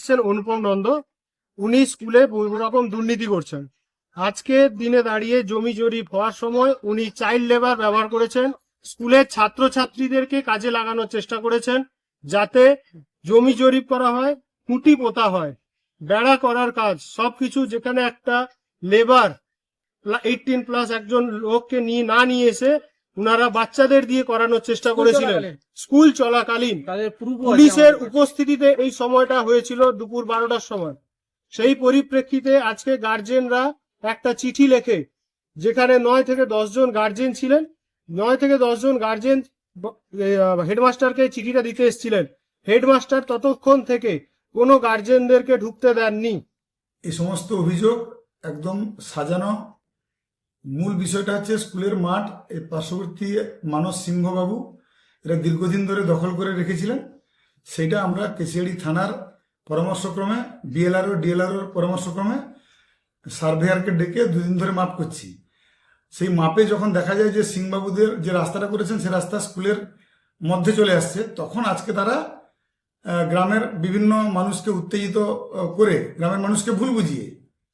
এসছেন অনুপম নন্দ, উনি স্কুলে রকম দুর্নীতি করছেন। আজকে দিনে দাঁড়িয়ে জমি জরিপ হওয়ার সময় উনি চাইল্ড লেবার ব্যবহার করেছেন, স্কুলের ছাত্রছাত্রীদেরকে কাজে লাগানোর চেষ্টা করেছেন, যাতে জমি জরিপ করা হয় খুঁটি পোতা হয়, বেড়া করার কাজ, সবকিছু যেখানে একটা লেবার এইটিন প্লাস একজন লোককে নিয়ে না নিয়ে এসে উনারা বাচ্চাদের দিয়ে করানোর চেষ্টা করেছিলেন। স্কুল চলাকালীন। পুলিশের উপস্থিতিতে এই সময়টা হয়েছিল দুপুর বারোটার সময়। সেই পরিপ্রেক্ষিতে আজকে গার্জেনরা একটা চিঠি লেখে যেখানে নয় থেকে দশ জন গার্জেন ছিলেন। নয় থেকে দশ জন গার্জেন হেডমাস্টারকে চিঠিটা দিতে এসেছিলেন। হেডমাস্টার ততক্ষণ থেকে কোনো গার্জেনদেরকে ঢুকতে দেননি। এই সমস্ত অভিযোগ একদম সাজানো মূল বিষয়টা হচ্ছে স্কুলের মাঠ এই পার্শ্ববর্তী মানস সিংহবাবু, এরা দীর্ঘদিন ধরে দখল করে রেখেছিলেন। সেটা আমরা কেশিয়াড়ি থানার পরামর্শক্রমে বিএলআরও ডিএলআরওর পরামর্শক্রমে সার্ভেয়ারকে ডেকে দুদিন ধরে মাপ করছি। সেই মাপে যখন দেখা যায় যে সিংবাবুদের যে রাস্তাটা করেছেন, সে রাস্তা স্কুলের মধ্যে চলে আসছে, তখন আজকে তারা গ্রামের বিভিন্ন মানুষকে উত্তেজিত করে, গ্রামের মানুষকে ভুল বুঝিয়ে